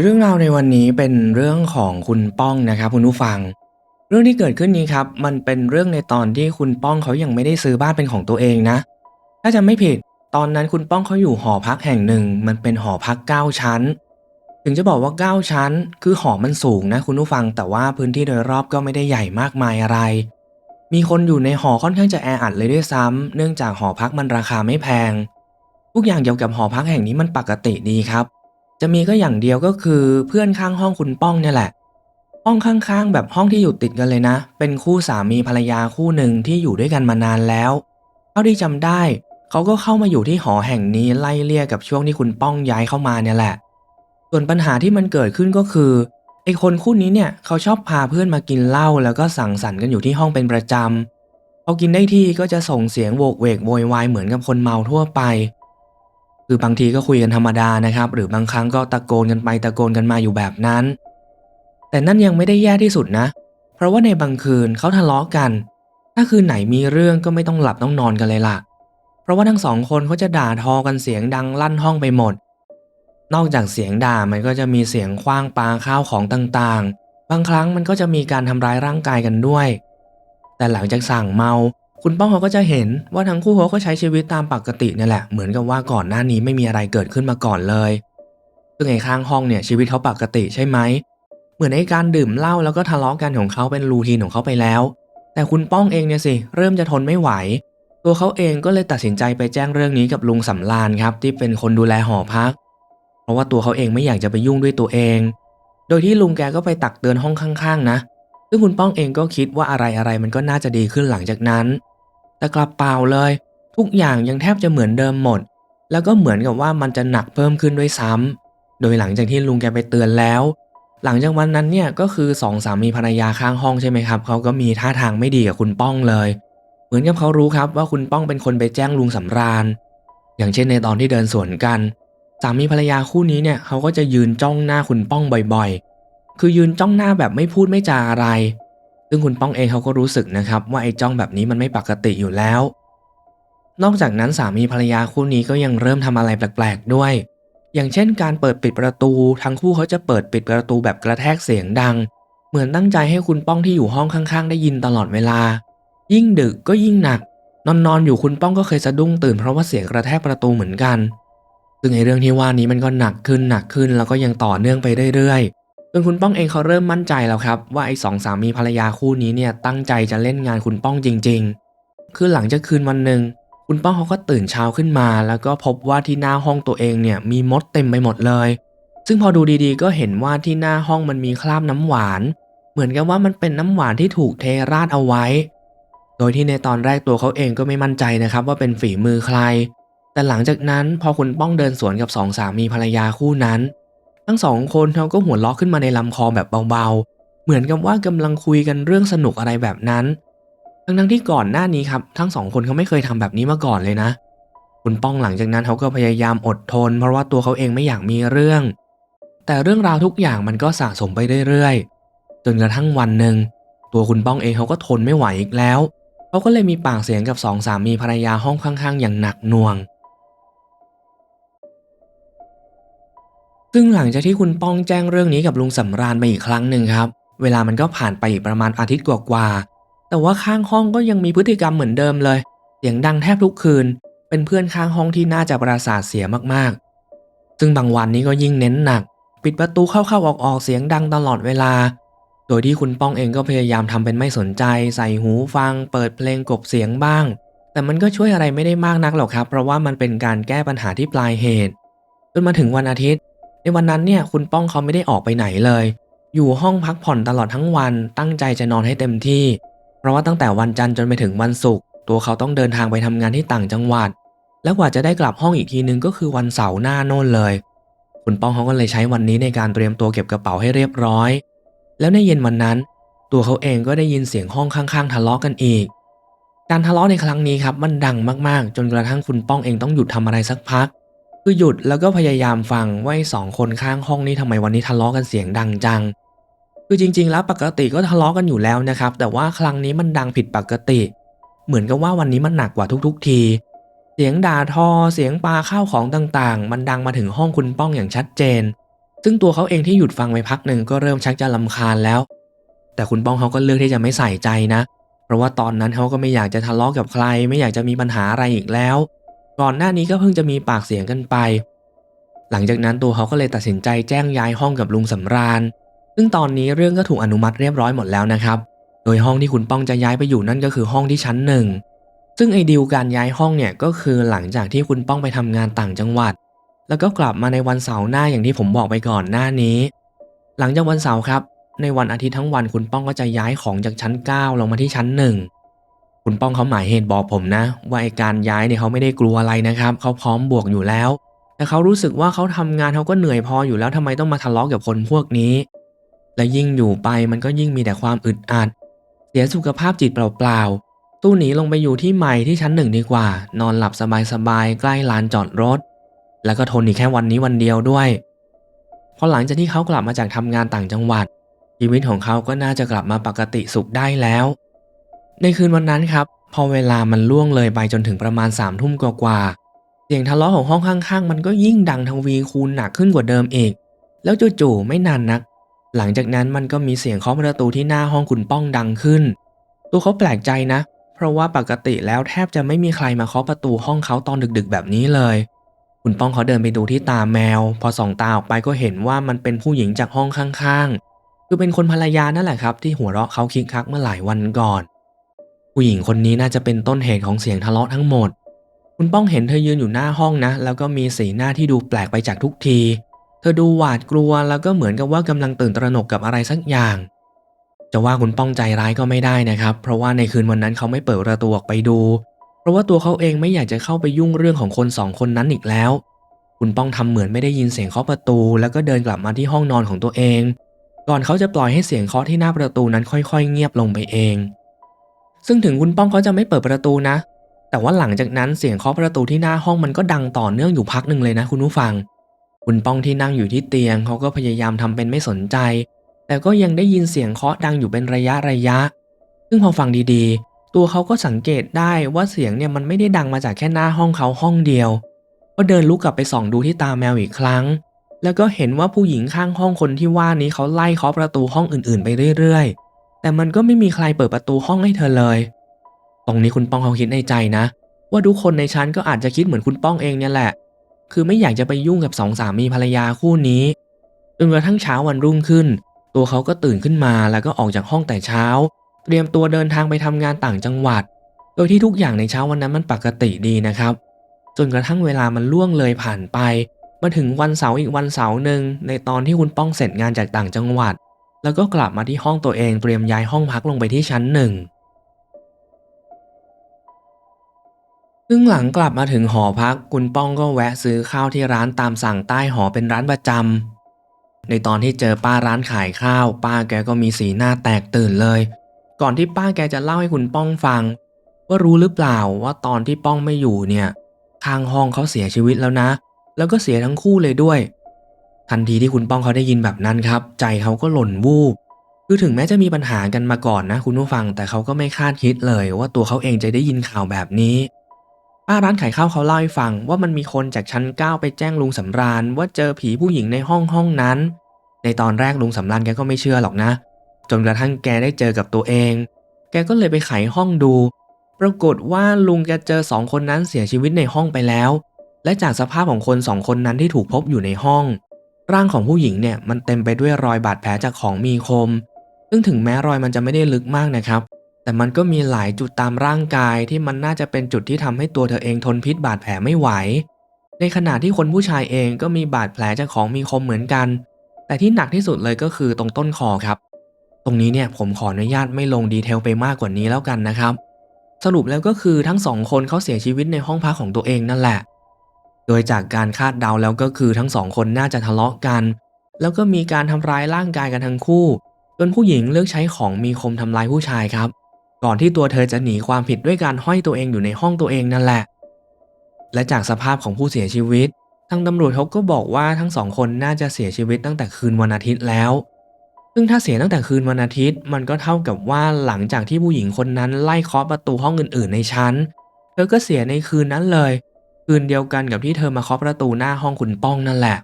เรื่องราวในวันนี้เป็นเรื่องของคุณป้องนะครับคุณผู้ฟัง เรื่องที่เกิดขึ้นนี้ครับ มันเป็นเรื่องในตอนที่คุณป้องเขายังไม่ได้ซื้อบ้านเป็นของตัวเองนะ ถ้าจำไม่ผิดตอนนั้นคุณป้องเขาอยู่หอพักแห่งหนึ่ง มันเป็นหอพัก 9 ชั้น ถึงจะบอกว่า 9 ชั้น คือหอมันสูงนะคุณผู้ฟัง แต่ว่าพื้นที่โดยรอบก็ไม่ได้ใหญ่มากมายอะไร มีคนอยู่ในหอค่อนข้างจะแออัดเลยด้วยซ้ำเนื่องจากหอพักมันราคาไม่แพง ทุกอย่างเกี่ยวกับหอพักแห่งนี้มันปกติดีครับ จะมีก็อย่างเดียวก็คือเพื่อนข้างห้องคุณป้องเนี่ยแหละ ห้องข้างๆ แบบห้องที่อยู่ติดกันเลยนะ เป็นคู่สามีภรรยาคู่หนึ่งที่อยู่ด้วยกันมานานแล้วเท่าที่จำได้เขาก็เข้ามาอยู่ที่หอแห่งนี้ไล่เลี่ยกับช่วงที่คุณป้องย้ายเข้ามาเนี่ยแหละ ส่วนปัญหาที่มันเกิดขึ้นก็คือไอ้คนคู่นี้เนี่ยเขาชอบพาเพื่อนมากินเหล้าแล้วก็สั่งสรรค์กันอยู่ที่ห้องเป็นประจำพอกินได้ที่ก็จะส่งเสียงโวกเวกโวยวายเหมือนกับคนเมาทั่วไป คือบางทีก็คุยกันธรรมดานะครับ หรือบางครั้งก็ตะโกนกันไปตะโกนกันมาอยู่แบบนั้น แต่นั่นยังไม่ได้แย่ที่สุดนะ เพราะว่าในบางคืนเขาทะเลาะกัน ถ้าคืนไหนมีเรื่องก็ไม่ต้องหลับต้องนอนกันเลยล่ะ เพราะว่าทั้งสองคนเขาจะด่าทอกันเสียงดังลั่นห้องไปหมด นอกจากเสียงด่ามันก็จะมีเสียงคว้างปาข้าวของต่างๆ บางครั้งมันก็จะมีการทำร้ายร่างกายกันด้วย แต่หลังจากสั่งเมา คุณป้องเขาก็จะเห็นว่าทั้งคู่เขาก็ใช้ชีวิตตามปกติเนี่ยแหละ เหมือนกับว่าก่อนหน้านี้ไม่มีอะไรเกิดขึ้นมาก่อนเลย ซึ่งไอ้ข้างห้องเนี่ยชีวิตเขาปกติใช่ไหม เหมือนไอ้การดื่มเหล้าแล้วก็ทะเลาะกันของเขาเป็นรูทีนของเขาไปแล้ว แต่คุณป้องเองเนี่ยสิเริ่มจะทนไม่ไหว ตัวเขาเองก็เลยตัดสินใจไปแจ้งเรื่องนี้กับลุงสำรานครับที่เป็นคนดูแลหอพัก เพราะว่าตัวเขาเองไม่อยากจะไปยุ่งด้วยตัวเอง โดยที่ลุงแกก็ไปตักเตือนห้องข้าง ๆ นะซึ่งคุณป้องเองก็คิดว่าอะไรอะไรๆมันก็น่าจะดีขึ้นหลังจากนั้น แต่กลับเปล่าเลย ทุกอย่างยังแทบจะเหมือนเดิมหมด แล้วก็เหมือนกับว่ามันจะหนักเพิ่มขึ้นด้วยซ้ำโดยหลังจากที่ลุงแกไปเตือนแล้ว หลังจากวันนั้นเนี่ยก็คือสองสามีภรรยาข้างห้องใช่ไหมครับเขาก็มีท่าทางไม่ดีกับคุณป้องเลย เหมือนกับเขารู้ครับว่าคุณป้องเป็นคนไปแจ้งลุงสำราญ อย่างเช่นในตอนที่เดินสวนกันสามีภรรยาคู่นี้เนี่ยเขาก็จะยืนจ้องหน้าคุณป้องบ่อยๆ คือยืนจ้องหน้าแบบไม่พูดไม่จาอะไร ซึ่งคุณป้องเองเขาก็รู้สึกนะครับว่าไอ้จ้องแบบนี้มันไม่ปกติอยู่แล้ว นอกจากนั้นสามีภรรยาคู่นี้ก็ยังเริ่มทำอะไรแปลกๆด้วย อย่างเช่น การเปิดปิดประตู ทั้งคู่เขาจะเปิดปิดประตูแบบกระแทกเสียงดัง เหมือนตั้งใจให้คุณป้องที่อยู่ห้องข้างๆ ได้ยินตลอดเวลา ยิ่งดึกก็ยิ่งหนัก นอนนอนๆอยู่คุณป้องก็เคยสะดุ้งตื่นเพราะว่าเสียงกระแทกประตูเหมือนกัน ซึ่งไอ้เรื่องที่ว่านี้มันก็หนักขึ้นหนักขึ้นแล้วก็ยังต่อเนื่องไปเรื่อยๆ นคุณป้องเองเขาเริ่มมั่นใจแล้วครับ ว่าไอ้สองสามีภรรยาคู่นี้เนี่ยตั้งใจจะเล่นงานคุณป้องจริง ๆ คือหลังจากคืนวันหนึ่งคุณป้องเขาก็ตื่นเช้าขึ้นมา แล้วก็พบว่าที่หน้าห้องตัวเองเนี่ยมีมดเต็มไปหมดเลย ซึ่งพอดูดีๆ ก็เห็นว่าที่หน้าห้องมันมีคราบน้ำหวาน เหมือนกับว่ามันเป็นน้ำหวานที่ถูกเทราดเอาไว้ โดยที่ในตอนแรกตัวเขาเองก็ไม่มั่นใจนะครับว่าเป็นฝีมือใคร แต่หลังจากนั้นพอคุณป้องเดินสวนกับสองสามีภรรยาคู่นั้น ทั้งสองคนเขาก็หัวเราะขึ้นมาในลำคอแบบเบาๆ เหมือนกับว่ากำลังคุยกันเรื่องสนุกอะไรแบบนั้น ทั้งๆที่ก่อนหน้านี้ครับ ทั้งสองคนเขาไม่เคยทำแบบนี้มาก่อนเลยนะ คุณป้องหลังจากนั้นเขาก็พยายามอดทน เพราะว่าตัวเขาเองไม่อยากมีเรื่อง แต่เรื่องราวทุกอย่างมันก็สะสมไปเรื่อยๆ จนกระทั่งวันหนึ่งตัวคุณป้องเองเขาก็ทนไม่ไหวอีกแล้ว เขาก็เลยมีปากเสียงกับสองสามีภรรยาห้องข้างๆ อย่างหนักหน่วง ซึ่งหลังจากที่คุณป้องแจ้งเรื่องนี้กับลุงสำราญไปอีกครั้งหนึ่งครับ เวลามันก็ผ่านไปอีกประมาณอาทิตย์กว่าๆแต่ว่าข้างห้องก็ยังมีพฤติกรรมเหมือนเดิมเลย เสียงดังแทบทุกคืน เป็นเพื่อนข้างห้องที่น่าจะประสาทเสียมากๆ ซึ่งบางวันนี้ก็ยิ่งเน้นหนัก ปิดประตูเข้าๆออกๆเสียงดังตลอดเวลา โดยที่คุณป้องเองก็พยายามทำเป็นไม่สนใจ ใส่หูฟัง เปิดเพลงกบเสียงบ้าง แต่มันก็ช่วยอะไรไม่ได้มากนักหรอกครับ เพราะว่ามันเป็นการแก้ปัญหาที่ปลายเหตุจนมาถึงวันอาทิตย์ ในวันนั้นเนี่ยคุณป้องเขาไม่ได้ออกไปไหนเลย อยู่ห้องพักผ่อนตลอดทั้งวันตั้งใจจะนอนให้เต็มที่ เพราะว่าตั้งแต่วันจันทร์จนไปถึงวันศุกร์ตัวเขาต้องเดินทางไปทำงานที่ต่างจังหวัด แล้วกว่าจะได้กลับห้องอีกทีนึงก็คือวันเสาร์หน้าโน่นเลย คุณป้องเขาก็เลยใช้วันนี้ในการเตรียมตัวเก็บกระเป๋าให้เรียบร้อย แล้วในเย็นวันนั้น ตัวเขาเองก็ได้ยินเสียงห้องข้างๆ ทะเลาะกันอีก การทะเลาะในครั้งนี้ครับมันดังมากๆ จนกระทั่งคุณป้องเองต้องหยุดทำอะไรสักพัก คือหยุดแล้วก็พยายามฟังว่าอ้สองคนข้างห้องนี้ทำไมวันนี้ทะเลาะกันเสียงดังจัง คือจริง ๆ แล้วปกติก็ทะเลาะกันอยู่แล้วนะครับ แต่ว่าครั้งนี้มันดังผิดปกติ เหมือนกับว่าวันนี้มันหนักกว่าทุก ๆ ที เสียงด่าทอ เสียงปาข้าวของต่างๆ มันดังมาถึงห้องคุณป้องอย่างชัดเจน ซึ่งตัวเขาเองที่หยุดฟังไปพักหนึ่งก็เริ่มชักจะลำคาญแล้ว แต่คุณป้องเขาก็เลือกที่จะไม่ใส่ใจนะ เพราะว่าตอนนั้นเขาก็ไม่อยากจะทะเลาะกับใคร ไม่อยากจะมีปัญหาอะไรอีกแล้ว ก่อนหน้านี้ก็เพิ่งจะมีปากเสียงกันไป หลังจากนั้นตัวเขาก็เลยตัดสินใจแจ้งย้ายห้องกับลุงสำราญ ซึ่งตอนนี้เรื่องก็ถูกอนุมัติเรียบร้อยหมดแล้วนะครับ โดยห้องที่คุณป้องจะย้ายไปอยู่นั่นก็คือห้องที่ชั้นหนึ่ง ซึ่งไอ้ดีลการย้ายห้องเนี่ยก็คือหลังจากที่คุณป้องไปทำงานต่างจังหวัด แล้วก็กลับมาในวันเสาร์หน้าอย่างที่ผมบอกไปก่อนหน้านี้ หลังจากวันเสาร์ครับ ในวันอาทิตย์ทั้งวันคุณป้องก็จะย้ายของจากชั้น 9 ลงมาที่ชั้นหนึ่ง คุณป้องเขาหมายเหตุบอกผมนะ ว่าไอการย้ายเนี่ยเขาไม่ได้กลัวอะไรนะครับเขาพร้อมบวกอยู่แล้ว แต่เขารู้สึกว่าเขาทำงานเขาก็เหนื่อยพออยู่แล้วทำไมต้องมาทะเลาะกับคนพวกนี้ และยิ่งอยู่ไปมันก็ยิ่งมีแต่ความอึดอัด เสียสุขภาพจิตเปล่าๆตู้หนีลงไปอยู่ที่ใหม่ที่ชั้นหนึ่งดีกว่า นอนหลับสบายๆใกล้ลานจอดรถ แล้วก็ทนอีกแค่วันนี้วันเดียวด้วยพอหลังจากที่เขากลับมาจากทำงานต่างจังหวัดชีวิตของเขาก็น่าจะกลับมาปกติสุขได้แล้ว ในคืนวันนั้นครับ พอเวลามันล่วงเลยไปจนถึงประมาณสามทุ่มกว่าๆเสียงทะเลาะของห้องข้างๆ มันก็ยิ่งดังทวีคูณหนักขึ้นกว่าเดิมอีก แล้วจู่ๆไม่นานนัก หลังจากนั้นมันก็มีเสียงเคาะประตูที่หน้าห้องคุณป้องดังขึ้น ตัวเขาแปลกใจนะ เพราะว่าปกติแล้วแทบจะไม่มีใครมาเคาะประตูห้องเขาตอนดึกๆ แบบนี้เลย คุณป้องเขาเดินไปดูที่ตาแมว พอส่องตาออกไปก็เห็นว่ามันเป็นผู้หญิงจากห้องข้างๆ คือเป็นคนภรรยานั่นแหละครับ ที่หัวเราะเขาคิกคักเมื่อหลายวันก่อน ผู้หญิงคนนี้น่าจะเป็นต้นเหตุของเสียงทะเลาะทั้งหมด คุณป้องเห็นเธอยืนอยู่หน้าห้องนะ แล้วก็มีสีหน้าที่ดูแปลกไปจากทุกที เธอดูหวาดกลัวแล้วก็เหมือนกับว่ากำลังตื่นตระหนกกับอะไรสักอย่าง จะว่าคุณป้องใจร้ายก็ไม่ได้นะครับ เพราะว่าในคืนวันนั้นเขาไม่เปิดประตูออกไปดู เพราะว่าตัวเขาเองไม่อยากจะเข้าไปยุ่งเรื่องของคนสองคนนั้นอีกแล้ว คุณป้องทำเหมือนไม่ได้ยินเสียงเคาะประตู แล้วก็เดินกลับมาที่ห้องนอนของตัวเอง ก่อนเขาจะปล่อยให้เสียงเคาะที่หน้าประตูนั้นค่อย ๆ เงียบลงไปเอง ซึ่งถึงคุณป้องเขาจะไม่เปิดประตูนะ แต่ว่าหลังจากนั้นเสียงเคาะประตูที่หน้าห้องมันก็ดังต่อเนื่องอยู่พักหนึ่งเลยนะคุณผู้ฟัง คุณป้องที่นั่งอยู่ที่เตียงเขาก็พยายามทำเป็นไม่สนใจ แต่ก็ยังได้ยินเสียงเคาะดังอยู่เป็นระยะระยะ ซึ่งพอฟังดีๆ ตัวเขาก็สังเกตได้ว่าเสียงเนี่ยมันไม่ได้ดังมาจากแค่หน้าห้องเขาห้องเดียว ก็เดินลุกกลับไปส่องดูที่ตาแมวอีกครั้ง แล้วก็เห็นว่าผู้หญิงข้างห้องคนที่ว่านี้เขาไล่เคาะประตูห้องอื่นๆ ไปเรื่อยๆ แต่มันก็ไม่มีใครเปิดประตูห้องให้เธอเลย ตรงนี้คุณป้องเขาคิดในใจนะ ว่าทุกคนในชั้นก็อาจจะคิดเหมือนคุณป้องเองเนี่ยแหละ คือไม่อยากจะไปยุ่งกับสองสามีภรรยาคู่นี้จนกระทั่งเช้าวันรุ่งขึ้น ตัวเขาก็ตื่นขึ้นมาแล้วก็ออกจากห้องแต่เช้า เตรียมตัวเดินทางไปทำงานต่างจังหวัด โดยที่ทุกอย่างในเช้าวันนั้นมันปกติดีนะครับ จนกระทั่งเวลามันล่วงเลยผ่านไป มาถึงวันเสาร์อีกวันเสาร์หนึ่งในตอนที่คุณป้องเสร็จงานจากต่างจังหวัด แล้วก็กลับมาที่ห้องตัวเองเตรียมย้ายห้องพักลงไปที่ชั้นหนึ่งซึ่งหลังกลับมาถึงหอพักคุณป้องก็แวะซื้อข้าวที่ร้านตามสั่งใต้หอเป็นร้านประจำในตอนที่เจอป้าร้านขายข้าว ป้าแกก็มีสีหน้าแตกตื่นเลย ก่อนที่ป้าแกจะเล่าให้คุณป้องฟัง ว่ารู้หรือเปล่าว่าตอนที่ป้องไม่อยู่เนี่ยข้างห้องเขาเสียชีวิตแล้วนะ แล้วก็เสียทั้งคู่เลยด้วย ทันทีที่คุณป้องเขาได้ยินแบบนั้นครับ ใจเขาก็หล่นวูบคือถึงแม้จะมีปัญหากันมาก่อนนะ คุณผู้ฟังแต่เขาก็ไม่คาดคิดเลย ว่าตัวเขาเองจะได้ยินข่าวแบบนี้ป้าร้านขายข้าวเขาเล่าให้ฟังว่ามันมีคนจากชั้นเก้าไปแจ้งลุงสำราญ ว่าเจอผีผู้หญิงในห้องห้องนั้น ในตอนแรกลุงสำราญแกก็ไม่เชื่อหรอกนะ จนกระทั่งแกได้เจอกับตัวเอง แกก็เลยไปไขห้องดู ปรากฏว่าลุงแกเจอสองคนนั้นเสียชีวิตในห้องไปแล้ว และจากสภาพของคนสองคนนั้นที่ถูกพบอยู่ในห้อง ร่างของผู้หญิงเนี่ยมันเต็มไปด้วยรอยบาดแผลจากของมีคม ซึ่งถึงแม้รอยมันจะไม่ได้ลึกมากนะครับ แต่มันก็มีหลายจุดตามร่างกายที่มันน่าจะเป็นจุดที่ทำให้ตัวเธอเองทนพิษบาดแผลไม่ไหว ในขณะที่คนผู้ชายเองก็มีบาดแผลจากของมีคมเหมือนกัน แต่ที่หนักที่สุดเลยก็คือตรงต้นคอครับ ตรงนี้เนี่ยผมขออนุญาตไม่ลงดีเทลไปมากกว่านี้แล้วกันนะครับ สรุปแล้วก็คือทั้งสองคนเขาเสียชีวิตในห้องพักของตัวเองนั่นแหละ โดยจากการคาดเดาแล้วก็คือทั้งสองคนน่าจะทะเลาะกัน แล้วก็มีการทำร้ายร่างกายกันทั้งคู่ จนผู้หญิงเลือกใช้ของมีคมทำร้ายผู้ชายครับ ก่อนที่ตัวเธอจะหนีความผิดด้วยการห้อยตัวเองอยู่ในห้องตัวเองนั่นแหละ และจากสภาพของผู้เสียชีวิต ทางตำรวจเขาก็บอกว่าทั้งสองคนน่าจะเสียชีวิตตั้งแต่คืนวันอาทิตย์แล้ว ซึ่งถ้าเสียตั้งแต่คืนวันอาทิตย์ มันก็เท่ากับว่าหลังจากที่ผู้หญิงคนนั้นไล่เคาะประตูห้องอื่น ๆ ในชั้น เธอก็เสียในคืนนั้นเลย คืนเดียวกันกับที่เธอมาเคาะประตูหน้าห้องคุณป้องนั่นแหละ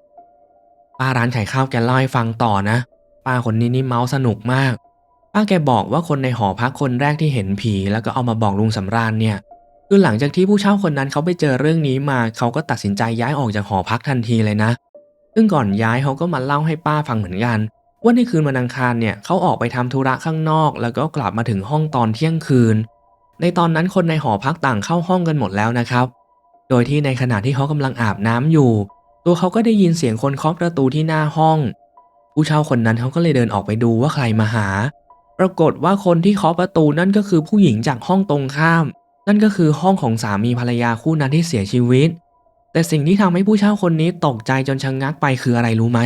ป้าร้านขายข้าวแกเล่าให้ฟังต่อนะ ป้าคนนี้นี่เมาสนุกมาก ป้าแกบอกว่าคนในหอพักคนแรกที่เห็นผีแล้วก็เอามาบอกลุงสำราญเนี่ย คือหลังจากที่ผู้เช่าคนนั้นเขาไปเจอเรื่องนี้มาเขาก็ตัดสินใจย้ายออกจากหอพักทันทีเลยนะ ซึ่งก่อนย้ายเขาก็มาเล่าให้ป้าฟังเหมือนกัน ว่าในคืนวันอังคารเนี่ยเขาออกไปทำธุระข้างนอก แล้วก็กลับมาถึงห้องตอนเที่ยงคืน ในตอนนั้นคนในหอพักต่างเข้าห้องกันหมดแล้วนะครับ โดยที่ในขณะที่เขากำลังอาบน้ำอยู่ ตัวเขาก็ได้ยินเสียงคนเคาะประตูที่หน้าห้อง ผู้เช่าคนนั้นเขาก็เลยเดินออกไปดูว่าใครมาหา ปรากฏว่าคนที่เคาะประตูนั่นก็คือผู้หญิงจากห้องตรงข้าม นั่นก็คือห้องของสามีภรรยาคู่นั้นที่เสียชีวิต แต่สิ่งที่ทำให้ผู้เช่าคนนี้ตกใจจนชะงงักไปคืออะไรรู้ไหม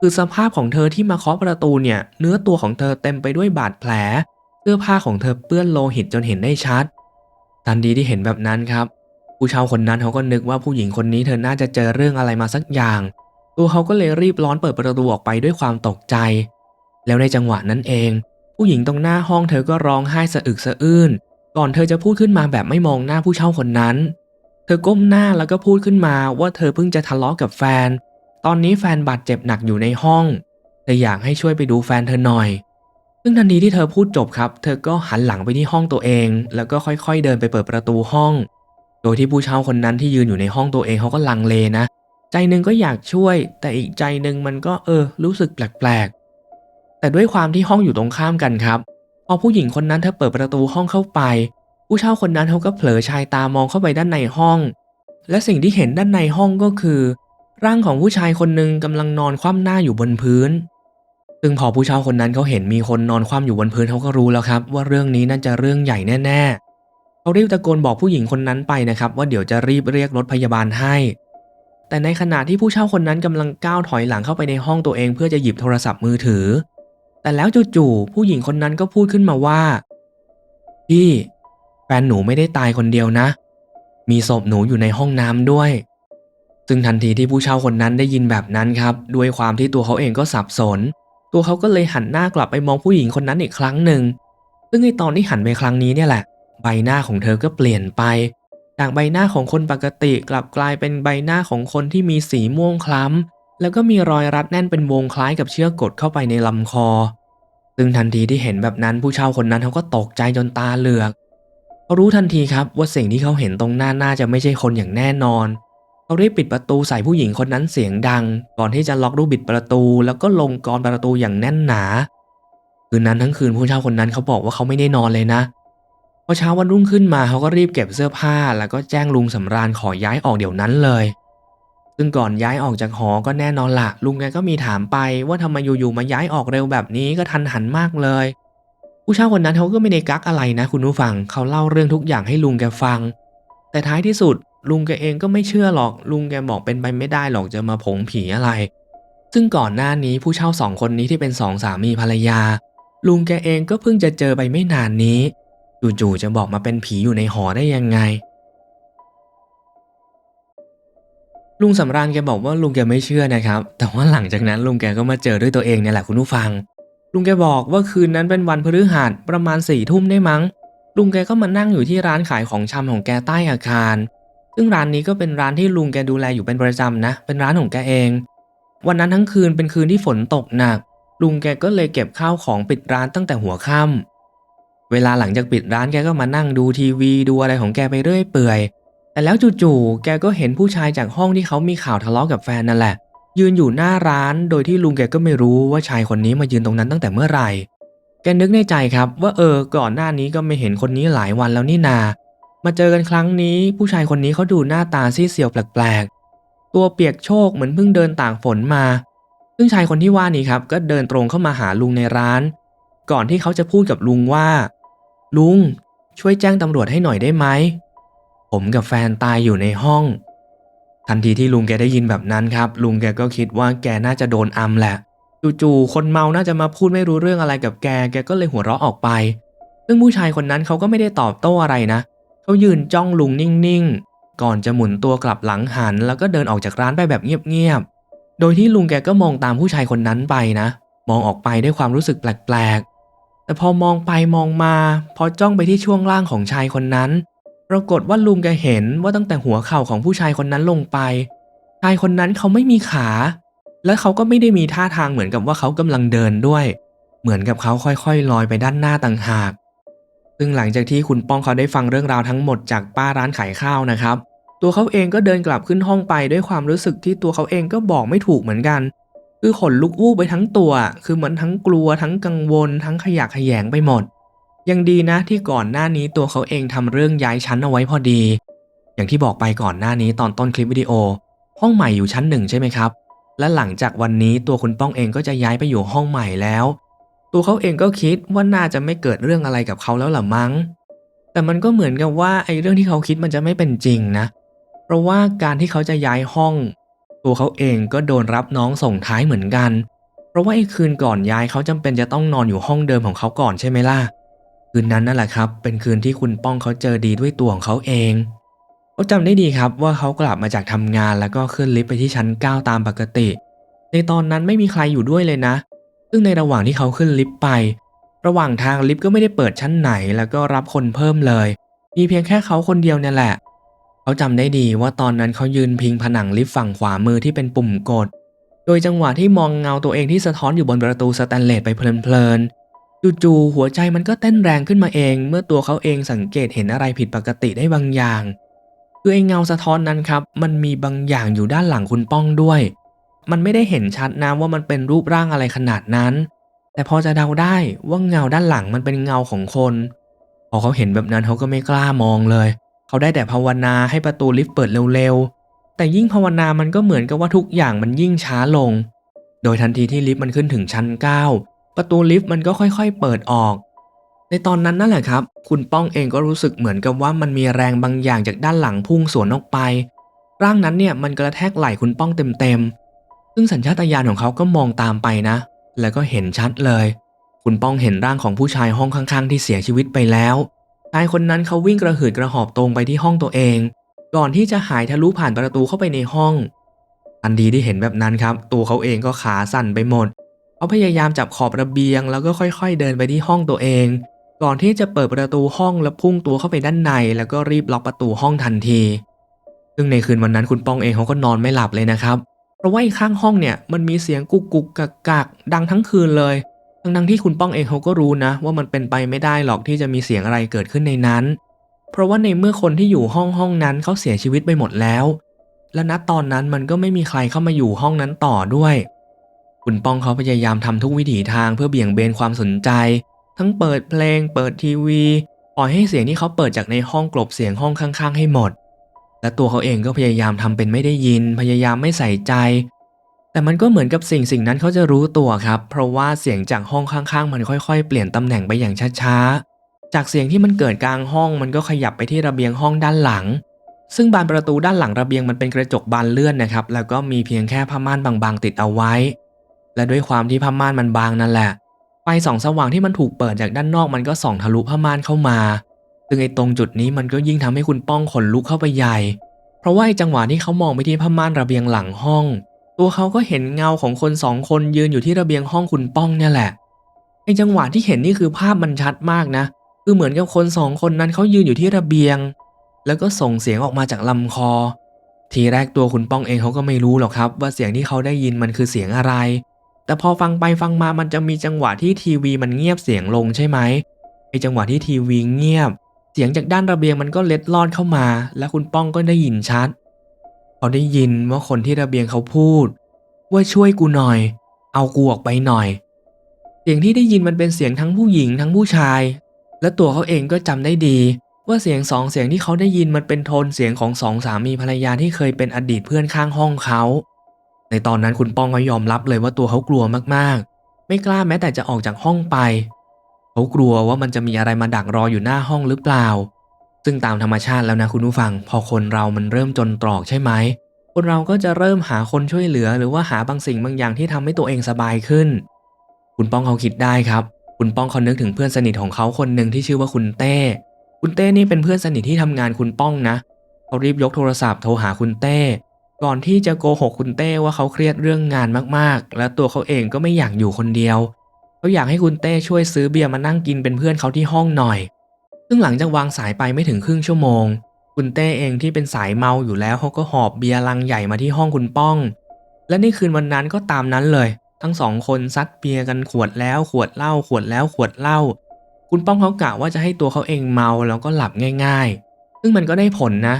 คือสภาพของเธอที่มาเคาะประตูเนี่ยเนื้อตัวของเธอเต็มไปด้วยบาดแผล เสื้อผ้าของเธอเปื้อนโลหิตจนเห็นได้ชัด ทันทีที่เห็นแบบนั้นครับ ผู้เช่าคนนั้นเขาก็นึกว่าผู้หญิงคนนี้เธอน่าจะเจอเรื่องอะไรมาสักอย่าง ตัวเขาก็เลยรีบร้อนเปิดประตูออกไปด้วยความตกใจ แล้วในจังหวะนั้นเอง ผู้หญิงตรงหน้าห้องเธอก็ร้องไห้สะอึกสะอื้น ก่อนเธอจะพูดขึ้นมาแบบไม่มองหน้าผู้เช่าคนนั้น เธอก้มหน้าแล้วก็พูดขึ้นมาว่าเธอเพิ่งจะทะเลาะกับแฟน ตอนนี้แฟนบาดเจ็บหนักอยู่ในห้อง เธออยากให้ช่วยไปดูแฟนเธอหน่อยซึ่งทันทีที่เธอพูดจบครับ เธอก็หันหลังไปที่ห้องตัวเอง แล้วก็ค่อยๆเดินไปเปิดประตูห้อง โดยที่ผู้เช่าคนนั้นที่ยืนอยู่ในห้องตัวเองเขาก็ลังเลนะ ใจหนึ่งก็อยากช่วย แต่อีกใจหนึ่งมันก็เออ รู้สึกแปลกๆ แต่ด้วยความที่ห้องอยู่ตรงข้ามกันครับพอผู้หญิงคนนั้นเธอเปิดประตูห้องเข้าไป ผู้เช่าคนนั้นเขาก็เผลอชายตามองเข้าไปด้านในห้อง และสิ่งที่เห็นด้านในห้องก็คือ ร่างของผู้ชายคนหนึ่งกำลังนอนคว่ำหน้าอยู่บนพื้น ซึ่งพอผู้เช่าคนนั้นเขาเห็นมีคนนอนคว่ำอยู่บนพื้นเขาก็รู้แล้วครับ ว่าเรื่องนี้น่าจะเรื่องใหญ่แน่ๆ เขารีบตะโกนบอกผู้หญิงคนนั้นไปนะครับ ว่าเดี๋ยวจะรีบเรียกรถพยาบาลให้ แต่ในขณะที่ผู้เช่าคนนั้นกำลังก้าวถอยหลังเข้าไปในห้องตัวเอง เพื่อจะหยิบโทรศัพท์มือถือ แต่แล้วจู่ๆผู้หญิงคนนั้นก็พูดขึ้นมาว่าพี่แฟนหนูไม่ได้ตายคนเดียวนะ มีศพหนูอยู่ในห้องน้ำด้วย ซึ่งทันทีที่ผู้เช่าคนนั้นได้ยินแบบนั้นครับ ด้วยความที่ตัวเขาเองก็สับสน ตัวเขาก็เลยหันหน้ากลับไปมองผู้หญิงคนนั้นอีกครั้งหนึ่ง ซึ่งในตอนที่หันไปครั้งนี้เนี่ยแหละ ใบหน้าของเธอก็เปลี่ยนไป จากใบหน้าของคนปกติกลับกลายเป็นใบหน้าของคนที่มีสีม่วงคล้ำ แล้วก็มีรอยรัดแน่นเป็นวงคล้ายกับเชือกกดเข้าไปในลำคอ ซึ่งทันทีที่เห็นแบบนั้นผู้เช่าคนนั้นเขาก็ตกใจจนตาเหลือกเขารู้ทันทีครับว่าสิ่งที่เขาเห็นตรงหน้าน่าจะไม่ใช่คนอย่างแน่นอนเขารีบปิดประตูใส่ผู้หญิงคนนั้นเสียงดัง ก่อนที่จะล็อกลูบิดประตู แล้วก็ลงกรอนประตูอย่างแน่นหนา คืนนั้นทั้งคืนผู้เช่าคนนั้นเขาบอกว่าเขาไม่ได้นอนเลยนะ พอเช้าวันรุ่งขึ้นมาเขาก็รีบเก็บเสื้อผ้า แล้วก็แจ้งลุงสำราญขอย้ายออกเดี๋ยวนั้นเลย ซึ่งก่อนย้ายออกจากหอก็แน่นอนละลุงแกก็มีถามไปว่าทำไมอยู่ๆมาย้ายออกเร็วแบบนี้ก็ทันหันมากเลย ผู้เช่าคนนั้นเขาก็ไม่ได้กักอะไรนะ คุณผู้ฟังเขาเล่าเรื่องทุกอย่างให้ลุงแกฟัง แต่ท้ายที่สุดลุงแกเองก็ไม่เชื่อหรอก ลุงแกบอกเป็นไปไม่ได้หรอกจะมาผงผีอะไร ซึ่งก่อนหน้านี้ผู้เช่าสองคนนี้ที่เป็นสองสามีภรรยา ลุงแกเองก็เพิ่งจะเจอไปไม่นานนี้ จู่ๆจะบอกมาเป็นผีอยู่ในหอได้ยังไง ลุงสำราญแกบอกว่าลุงแกไม่เชื่อนะครับ แต่ว่าหลังจากนั้นลุงแกก็มาเจอด้วยตัวเองเนี่ยแหละคุณผู้ฟัง ลุงแกบอกว่าคืนนั้นเป็นวันพฤหัสประมาณสี่ทุ่มได้มั้ง ลุงแกก็มานั่งอยู่ที่ร้านขายของชำของแกใต้อาคาร ซึ่งร้านนี้ก็เป็นร้านที่ลุงแกดูแลอยู่เป็นประจำนะ เป็นร้านของแกเอง วันนั้นทั้งคืนเป็นคืนที่ฝนตกหนัก ลุงแกก็เลยเก็บข้าวของปิดร้านตั้งแต่หัวค่ำ เวลาหลังจากปิดร้านแกก็มานั่งดูทีวีดูอะไรของแกไปเรื่อยเปื่อย แต่แล้วจู่ๆแกก็เห็นผู้ชายจากห้องที่เขามีข่าวทะเลาะกับแฟนนั่นแหละ ยืนอยู่หน้าร้านโดยที่ลุงแกก็ไม่รู้ว่าชายคนนี้มายืนตรงนั้นตั้งแต่เมื่อไหร่ แกนึกในใจครับว่าเออก่อนหน้านี้ก็ไม่เห็นคนนี้หลายวันแล้วนี่นา มาเจอกันครั้งนี้ ผู้ชายคนนี้เขาดูหน้าตาซีเซียวแปลกๆ ตัวเปียกโชกเหมือนเพิ่งเดินต่างฝนมา ซึ่งชายคนที่ว่านี้ครับก็เดินตรงเข้ามาหาลุงในร้าน ก่อนที่เขาจะพูดกับลุงว่า ลุง ช่วยแจ้งตำรวจให้หน่อยได้ไหม ผมกับแฟนตายอยู่ในห้อง ทันทีที่ลุงแกได้ยินแบบนั้นครับ ลุงแกก็คิดว่าแกน่าจะโดนอัมแหละ จู่ๆ คนเมาน่าจะมาพูดไม่รู้เรื่องอะไรกับแก แกก็เลยหัวเราะออกไป ซึ่งผู้ชายคนนั้นเขาก็ไม่ได้ตอบโต้อะไรนะ เขายืนจ้องลุงนิ่งๆ ก่อนจะหมุนตัวกลับหลังหัน แล้วก็เดินออกจากร้านไปแบบเงียบๆ โดยที่ลุงแกก็มองตามผู้ชายคนนั้นไปนะ มองออกไปด้วยความรู้สึกแปลกๆ แต่พอมองไปมองมา พอจ้องไปที่ช่วงล่างของชายคนนั้น ปรากฏว่าลุงแกเห็นว่าตั้งแต่หัวเข่าของผู้ชายคนนั้นลงไป ชายคนนั้นเขาไม่มีขา และเขาก็ไม่ได้มีท่าทางเหมือนกับว่าเขากำลังเดินด้วย เหมือนกับเขาค่อยๆลอยไปด้านหน้าต่างหาก ซึ่งหลังจากที่คุณป้องเขาได้ฟังเรื่องราวทั้งหมดจากป้าร้านขายข้าวนะครับ ตัวเขาเองก็เดินกลับขึ้นห้องไปด้วยความรู้สึกที่ตัวเขาเองก็บอกไม่ถูกเหมือนกัน คือขนลุกวูบไปทั้งตัว คือเหมือนทั้งกลัวทั้งกังวล ทั้งขยะแขยงไปหมด ยังดีนะที่ก่อนหน้านี้ตัวเขาเองทำเรื่องย้ายชั้นเอาไว้พอดี อย่างที่บอกไปก่อนหน้านี้ตอนต้นคลิปวิดีโอ ห้องใหม่อยู่ชั้นหนึ่งใช่ไหมครับ และหลังจากวันนี้ตัวคุณป้องเองก็จะย้ายไปอยู่ห้องใหม่แล้ว ตัวเขาเองก็คิดว่าน่าจะไม่เกิดเรื่องอะไรกับเขาแล้วล่ะมั้ง แต่มันก็เหมือนกับว่าไอ้เรื่องที่เขาคิดมันจะไม่เป็นจริงนะ เพราะว่าการที่เขาจะย้ายห้อง ตัวเขาเองก็โดนรับน้องส่งท้ายเหมือนกัน เพราะว่าไอ้คืนก่อนย้ายเขาจำเป็นจะต้องนอนอยู่ห้องเดิมของเขาก่อนใช่ไหมล่ะ คืนนั้นนั่นแหละครับ เป็นคืนที่คุณป้องเขาเจอดีด้วยตัวของเขาเองเขาจำได้ดีครับว่าเขากลับมาจากทำงานแล้วก็ขึ้นลิฟต์ไปที่ชั้น 9 ตามปกติ ในตอนนั้นไม่มีใครอยู่ด้วยเลยนะ ซึ่งในระหว่างที่เขาขึ้นลิฟต์ไป ระหว่างทางลิฟต์ก็ไม่ได้เปิดชั้นไหน แล้วก็รับคนเพิ่มเลย มีเพียงแค่เขาคนเดียวเนี่ยแหละ เขาจำได้ดีว่าตอนนั้นเขายืนพิงผนังลิฟต์ฝั่งขวามือที่เป็นปุ่มกด โดยจังหวะที่มองเงาตัวเองที่สะท้อนอยู่บนประตูสแตนเลสไปเพลินๆจู่ๆหัวใจมันก็เต้นแรงขึ้นมาเอง เมื่อตัวเขาเองสังเกตเห็นอะไรผิดปกติได้บางอย่าง คือไอ้เงาสะท้อนนั้นครับ มันมีบางอย่างอยู่ด้านหลังคุณป้องด้วย มันไม่ได้เห็นชัดนะว่ามันเป็นรูปร่างอะไรขนาดนั้น แต่พอจะเดาได้ว่าเงาด้านหลังมันเป็นเงาของคน พอเขาเห็นแบบนั้นเขาก็ไม่กล้ามองเลยเขาได้แต่ภาวนาให้ประตูลิฟต์เปิดเร็วๆ แต่ยิ่งภาวนามันก็เหมือนกับว่าทุกอย่างมันยิ่งช้าลง โดยทันทีที่ลิฟต์มันขึ้นถึงชั้น 9 ประตูลิฟต์มันก็ค่อยๆ เปิดออก ในตอนนั้นนั่นแหละครับ คุณป้องเองก็รู้สึกเหมือนกับว่ามันมีแรงบางอย่างจากด้านหลังพุ่งสวนออกไป ร่างนั้นเนี่ยมันกระแทกไหล่คุณป้องเต็มๆ ซึ่งสัญชาตญาณของเขาก็มองตามไปนะ แล้วก็เห็นชัดเลย คุณป้องเห็นร่างของผู้ชายห้องข้างๆ ที่เสียชีวิตไปแล้ว ชายคนนั้นเขาวิ่งกระหืดกระหอบตรงไปที่ห้องตัวเอง ก่อนที่จะหายทะลุผ่านประตูเข้าไปในห้องทันทีที่เห็นแบบนั้นครับ ตัวเขาเองก็ขาสั่นไปหมด เขาพยายามจับขอบระเบียง แล้วก็ค่อยๆ เดินไปที่ห้องตัวเอง ก่อนที่จะเปิดประตูห้องแล้วพุ่งตัวเข้าไปด้านใน แล้วก็รีบล็อกประตูห้องทันที ซึ่งในคืนวันนั้นคุณป้องเองเขาก็นอนไม่หลับเลยนะครับ เพราะว่าข้างห้องเนี่ยมันมีเสียงกุกกุกกักกักดังทั้งคืนเลย ทั้งๆที่คุณป้องเองเขาก็รู้นะ ว่ามันเป็นไปไม่ได้หรอกที่จะมีเสียงอะไรเกิดขึ้นในนั้น เพราะว่าในเมื่อคนที่อยู่ห้องห้องนั้นเขาเสียชีวิตไปหมดแล้ว และณตอนนั้นมันก็ไม่มีใครเข้ามาอยู่ห้องนั้นต่อด้วย คุณป้องเขาพยายามทำทุกวิถีทางเพื่อเบี่ยงเบนความสนใจ ทั้งเปิดเพลง เปิดทีวีปล่อยให้เสียงที่เขาเปิดจากในห้องกลบเสียงห้องข้าง ๆ ให้หมด และตัวเขาเองก็พยายามทำเป็นไม่ได้ยิน พยายามไม่ใส่ใจ แต่มันก็เหมือนกับสิ่งสิ่งนั้นเขาจะรู้ตัวครับ เพราะว่าเสียงจากห้องข้างๆ มันค่อยๆ เปลี่ยนตำแหน่งไปอย่างช้าๆ จากเสียงที่มันเกิดกลางห้องมันก็ขยับไปที่ระเบียงห้องด้านหลัง ซึ่งบานประตูด้านหลังระเบียงมันเป็นกระจกบานเลื่อนนะครับ แล้วก็มีเพียงแค่ผ้าม่านบางๆ ติดเอาไว้ และด้วยความที่ผ้าม่านมันบางนั่นแหละ ไฟส่องสว่างที่มันถูกเปิดจากด้านนอกมันก็ส่องทะลุผ้าม่านเข้ามา ซึ่งไอ้ตรงจุดนี้มันก็ยิ่งทำให้คุณป้องขนลุกเข้าไปใหญ่ เพราะว่าไอ้จังหวะที่เขามองไปที่ผ้าม่านระเบียงหลังห้อง ตัวเขาก็เห็นเงาของคนสองคนยืนอยู่ที่ระเบียงห้องคุณป้องเนี่ยแหละไอ้จังหวะที่เห็นนี่คือภาพมันชัดมากนะ คือเหมือนกับคนสองคนนั้นเขายืนอยู่ที่ระเบียง แล้วก็ส่งเสียงออกมาจากลำคอ ทีแรกตัวคุณป้องเองเขาก็ไม่รู้หรอกครับ ว่าเสียงที่เขาได้ยินมันคือเสียงอะไร แต่พอฟังไปฟังมามันจะมีจังหวะที่ทีวีมันเงียบเสียงลงใช่ไหมไอจังหวะที่ทีวีเงียบ เสียงจากด้านระเบียงมันก็เล็ดลอดเข้ามา และคุณป้องก็ได้ยินชัด เขาได้ยินว่าคนที่ระเบียงเขาพูด ว่าช่วยกูหน่อย เอากูออกไปหน่อย เสียงที่ได้ยินมันเป็นเสียงทั้งผู้หญิงทั้งผู้ชาย และตัวเขาเองก็จำได้ดี ว่าเสียงสองเสียงที่เขาได้ยินมันเป็นโทนเสียงของสองสามีภรรยาที่เคยเป็นอดีตเพื่อนข้างห้องเขา ในตอนนั้นคุณป้องก็ยอมรับเลยว่าตัวเขากลัวมากๆ ไม่กล้าแม้แต่จะออกจากห้องไป เขากลัวว่ามันจะมีอะไรมาดักรออยู่หน้าห้องหรือเปล่า ซึ่งตามธรรมชาติแล้วนะคุณผู้ฟัง พอคนเรามันเริ่มจนตรอกใช่ไหมคนเราก็จะเริ่มหาคนช่วยเหลือ หรือว่าหาบางสิ่งบางอย่างที่ทำให้ตัวเองสบายขึ้น คุณป้องเขาคิดได้ครับ คุณป้องเขานึกถึงเพื่อนสนิทของเขาคนหนึ่งที่ชื่อว่าคุณเต้ คุณเต้นี่เป็นเพื่อนสนิทที่ทำงานคุณป้องนะเขารีบยกโทรศัพท์โทรหาคุณเต้ ก่อนที่จะโกหกคุณเต้ว่าเขาเครียดเรื่องงานมากๆ และตัวเขาเองก็ไม่อยากอยู่คนเดียวเขาอยากให้คุณเต้ช่วยซื้อเบียร์มานั่งกินเป็นเพื่อนเขาที่ห้องหน่อย ซึ่งหลังจากวางสายไปไม่ถึงครึ่งชั่วโมง คุณเต้เองที่เป็นสายเมาอยู่แล้วเขาก็หอบเบียร์ลังใหญ่มาที่ห้องคุณป้อง และในคืนวันนั้นก็ตามนั้นเลย ทั้งสองคนซัดเบียร์กันขวดแล้วขวดเหล้าขวดแล้วขวดเหล้าคุณป้องเขากะว่าจะให้ตัวเขาเองเมาแล้วก็หลับง่าย ๆ ซึ่งมันก็ได้ผลนะ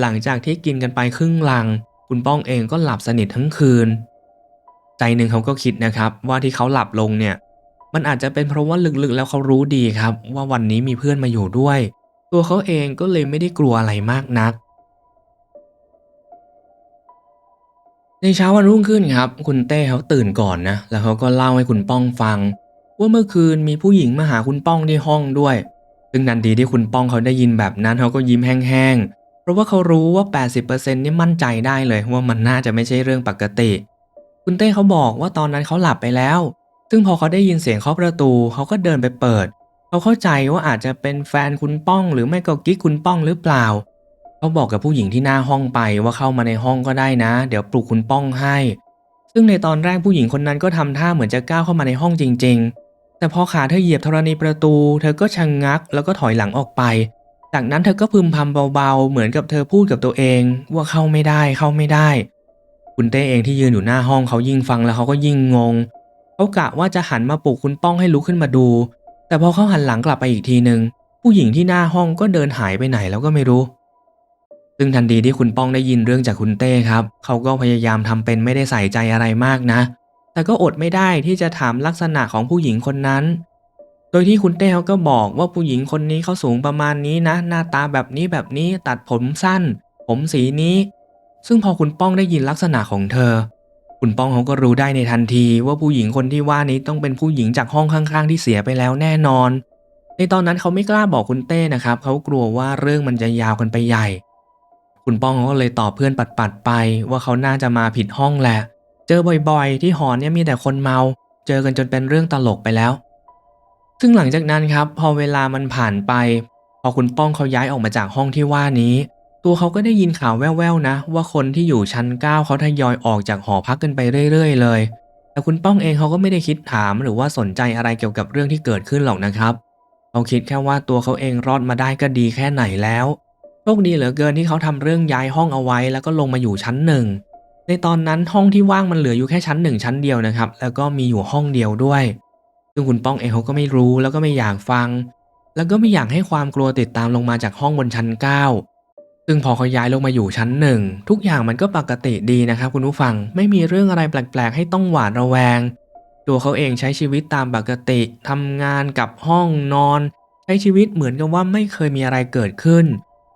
หลังจากที่กินกันไปครึ่งลัง คุณป้องเองก็หลับสนิททั้งคืน ใจหนึ่งเขาก็คิดนะครับว่าที่เขาหลับลงเนี่ย มันอาจจะเป็นเพราะว่าลึกๆแล้วเขารู้ดีครับ ว่าวันนี้มีเพื่อนมาอยู่ด้วย ตัวเขาเองก็เลยไม่ได้กลัวอะไรมากนัก ในเช้าวันรุ่งขึ้นครับ คุณเต้เขาตื่นก่อนนะ แล้วเขาก็เล่าให้คุณป้องฟัง ว่าเมื่อคืนมีผู้หญิงมาหาคุณป้องที่ห้องด้วย ซึ่งนันทีที่คุณป้องเขาได้ยินแบบนั้นเขาก็ยิ้มแห้งๆ เพราะว่าเขารู้ว่า 80%นี่มั่นใจได้เลยว่ามันน่าจะไม่ใช่เรื่องปกติ คุณเต้เขาบอกว่าตอนนั้นเขาหลับไปแล้ว ซึ่งพอเขาได้ยินเสียงเคาะประตู เขาก็เดินไปเปิด เขาเข้าใจว่าอาจจะเป็นแฟนคุณป้อง หรือไม่ก็กิ๊กคุณป้องหรือเปล่า เขาบอกกับผู้หญิงที่หน้าห้องไปว่าเข้ามาในห้องก็ได้นะ เดี๋ยวปลุกคุณป้องให้ ซึ่งในตอนแรกผู้หญิงคนนั้นก็ทำท่าเหมือนจะก้าวเข้ามาในห้องจริง ๆ แต่พอขาเธอเหยียบธรณีประตู เธอก็ชะงงัก แล้วก็ถอยหลังออกไป จากนั้นเธอก็พึมพำเบาๆ เหมือนกับเธอพูดกับตัวเอง ว่าเข้าไม่ได้เข้าไม่ได้ คุณเต้เองที่ยืนอยู่หน้าห้องเขายิ่งฟังแล้วเขาก็ยิ่งงง เขากะว่าจะหันมาปลุกคุณป้องให้ลุกขึ้นมาดู แต่พอเขาหันหลังกลับไปอีกทีหนึ่งผู้หญิงที่หน้าห้องก็เดินหายไปไหนแล้วก็ไม่รู้ ซึ่งทันทีที่คุณป้องได้ยินเรื่องจากคุณเต้ครับ เขาก็พยายามทำเป็นไม่ได้ใส่ใจอะไรมากนะ แต่ก็อดไม่ได้ที่จะถามลักษณะของผู้หญิงคนนั้น โดยที่คุณเต้เขาก็บอกว่าผู้หญิงคนนี้เขาสูงประมาณนี้นะ หน้าตาแบบนี้แบบนี้ตัดผมสั้น ผมสีนี้ ซึ่งพอคุณป้องได้ยินลักษณะของเธอ คุณป้องเขาก็รู้ได้ในทันทีว่าผู้หญิงคนที่ว่านี้ต้องเป็นผู้หญิงจากห้องข้างๆ ที่เสียไปแล้วแน่นอน ในตอนนั้นเขาไม่กล้าบอกคุณเต้นะครับเขากลัวว่าเรื่องมันจะยาวกันไปใหญ่ คุณป้องเขาก็เลยตอบเพื่อนปัดๆไปว่าเขาน่าจะมาผิดห้องแหละ เจอบ่อยๆ ที่หอเนี่ยมีแต่คนเมา เจอกันจนเป็นเรื่องตลกไปแล้ว ซึ่งหลังจากนั้นครับ พอเวลามันผ่านไป พอคุณป้องเขาย้ายออกมาจากห้องที่ว่านี้ ตัวเขาก็ได้ยินข่าวแว่วๆนะ ว่าคนที่อยู่ชั้น 9เขาทยอยออกจากหอพักกันไปเรื่อยๆ เลย แต่คุณป้องเองเขาก็ไม่ได้คิดถามหรือว่าสนใจอะไรเกี่ยวกับเรื่องที่เกิดขึ้นหรอกนะครับเขาคิดแค่ว่าตัวเขาเองรอดมาได้ก็ดีแค่ไหนแล้วโชคดีเหลือเกินที่เขาทำเรื่องย้ายห้องเอาไว้ แล้วก็ลงมาอยู่ชั้นหนึ่งในตอนนั้นห้องที่ว่างมันเหลืออยู่แค่ชั้นหนึ่งชั้นเดียวนะครับ แล้วก็มีอยู่ห้องเดียวด้วย ซึ่งคุณป้องเองเขาก็ไม่รู้แล้วก็ไม่อยากฟัง แล้วก็ไม่อยากให้ความกลัวติดตามลงมาจากห้องบนชั้น9 ซึ่งพอเขาย้ายลงมาอยู่ชั้นหนึ่งทุกอย่างมันก็ปกติดีนะครับคุณผู้ฟังไม่มีเรื่องอะไรแปลกๆ ให้ต้องหวาดระแวง ตัวเขาเองใช้ชีวิตตามปกติทำงานกับห้องนอน ใช้ชีวิตเหมือนกับว่าไม่เคยมีอะไรเกิดขึ้น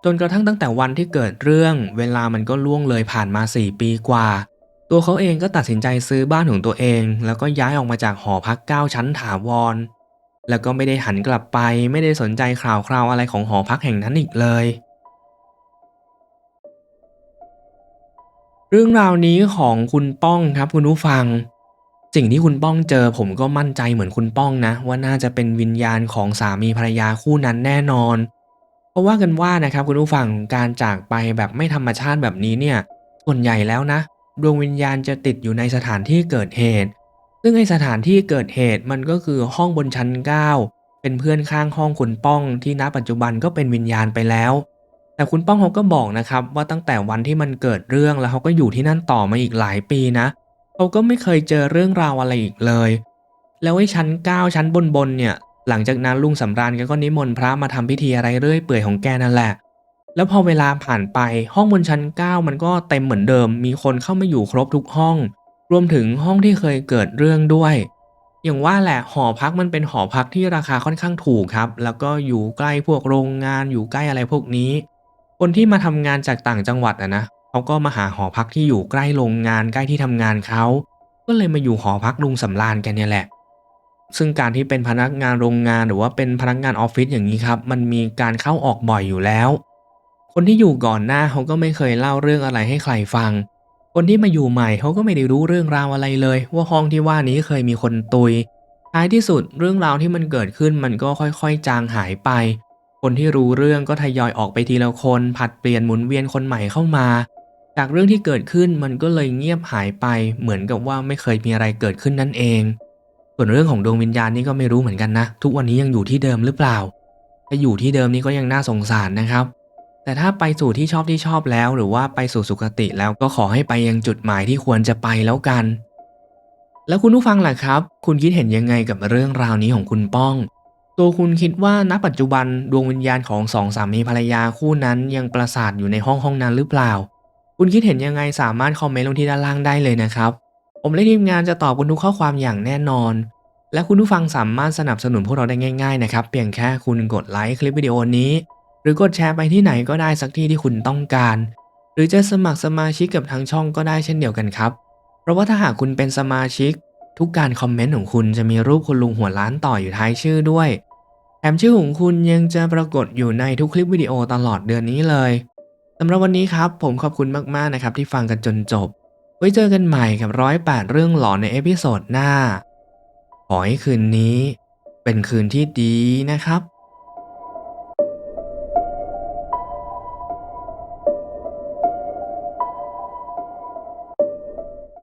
จนกระทั่งตั้งแต่วันที่เกิดเรื่อง เวลามันก็ล่วงเลยผ่านมา 4 ปีกว่า ตัวเขาเองก็ตัดสินใจซื้อบ้านของตัวเอง แล้วก็ย้ายออกมาจากหอพัก 9 ชั้นถาวร แล้วก็ไม่ได้หันกลับไป ไม่ได้สนใจข่าวคราวอะไรของหอพักแห่งนั้นอีกเลย เรื่องราวนี้ของคุณป้องครับคุณผู้ฟัง สิ่งที่คุณป้องเจอผมก็มั่นใจเหมือนคุณป้องนะ ว่าน่าจะเป็นวิญญาณของสามีภรรยาคู่นั้นแน่นอน เพราะว่ากันว่านะครับคุณผู้ฟังการจากไปแบบไม่ธรรมชาติแบบนี้เนี่ยส่วนใหญ่แล้วนะ ดวงวิญญาณจะติดอยู่ในสถานที่เกิดเหตุ ซึ่งไอสถานที่เกิดเหตุมันก็คือห้องบนชั้น 9 เป็นเพื่อนข้างห้องคุณป้องที่ณปัจจุบันก็เป็นวิญญาณไปแล้ว แต่คุณป้องเขาก็บอกนะครับว่าตั้งแต่วันที่มันเกิดเรื่องแล้วเขาก็อยู่ที่นั่นต่อมาอีกหลายปีนะเขาก็ไม่เคยเจอเรื่องราวอะไรอีกเลย แล้วไอ้ชั้น 9 ชั้นบนบนๆเนี่ย หลังจากนั้นลุงสำราญแกก็นิมนต์พระมาทำพิธีอะไรเรื่อยเปื่อยของแกนั่นแหละ แล้วพอเวลาผ่านไปห้องบนชั้น 9 มันก็เต็มเหมือนเดิม มีคนเข้ามาอยู่ครบทุกห้อง รวมถึงห้องที่เคยเกิดเรื่องด้วย อย่างว่าแหละหอพักมันเป็นหอพักที่ราคาค่อนข้างถูกครับ แล้วก็อยู่ใกล้พวกโรงงานอยู่ใกล้อะไรพวกนี้ คนที่มาทำงานจากต่างจังหวัดอะนะเขาก็มาหาหอพักที่อยู่ใกล้โรงงานใกล้ที่ทำงานเขาก็เลยมาอยู่หอพักลุงสำราญกันเนี่ยแหละ ซึ่งการที่เป็นพนักงานโรงงานหรือว่าเป็นพนักงานออฟฟิศอย่างนี้ครับ มันมีการเข้าออกบ่อยอยู่แล้ว คนที่อยู่ก่อนหน้าเขาก็ไม่เคยเล่าเรื่องอะไรให้ใครฟัง คนที่มาอยู่ใหม่เขาก็ไม่ได้รู้เรื่องราวอะไรเลย ว่าห้องที่ว่านี้เคยมีคนตุยท้ายที่สุดเรื่องราวที่มันเกิดขึ้นมันก็ค่อยๆ จางหายไป คนที่รู้เรื่องก็ทยอยออกไปทีละคนผัดเปลี่ยนหมุนเวียนคนใหม่เข้ามา จากเรื่องที่เกิดขึ้นมันก็เลยเงียบหายไป เหมือนกับว่าไม่เคยมีอะไรเกิดขึ้นนั่นเอง ส่วนเรื่องของดวงวิญญาณนี่ก็ไม่รู้เหมือนกันนะ ทุกวันนี้ยังอยู่ที่เดิมหรือเปล่าถ้าอยู่ที่เดิมนี่ก็ยังน่าสงสารนะครับ แต่ถ้าไปสู่ที่ชอบที่ชอบแล้ว หรือว่าไปสู่สุคติแล้วก็ขอให้ไปยังจุดหมายที่ควรจะไปแล้วกัน แล้วคุณผู้ฟังล่ะครับ คุณคิดเห็นยังไงกับเรื่องราวนี้ของคุณป้อง ตัวคุณคิดว่าณปัจจุบันดวงวิญญาณของสองสามีภรรยาคู่นั้นยังประสาทอยู่ในห้องห้องนั้นหรือเปล่า คุณคิดเห็นยังไงสามารถคอมเมนต์ลงที่ด้านล่างได้เลยนะครับ ผมและทีมงานจะตอบคุณทุกข้อความอย่างแน่นอน และคุณผู้ฟังสามารถสนับสนุนพวกเราได้ง่ายๆนะครับ เพียงแค่คุณกดไลค์คลิปวิดีโอนี้ หรือกดแชร์ไปที่ไหนก็ได้สักที่ที่คุณต้องการ หรือจะสมัครสมาชิกกับทางช่องก็ได้เช่นเดียวกันครับ เพราะว่าถ้าหากคุณเป็นสมาชิก ทุกการคอมเมนต์ของคุณจะมีรูปคุณลุงหัวล้านต่ออยู่ท้ายชื่อด้วย แถมชื่อของคุณยังจะปรากฏอยู่ในทุกคลิปวิดีโอตลอดเดือนนี้เลยสำหรับวันนี้ครับ ผมขอบคุณมากๆนะครับที่ฟังกันจนจบ ไว้เจอกันใหม่กับร้อยแปดเรื่องหลอนในเอพิโซดหน้า ขอให้คืนนี้ เป็นคืนที่ดีนะครับ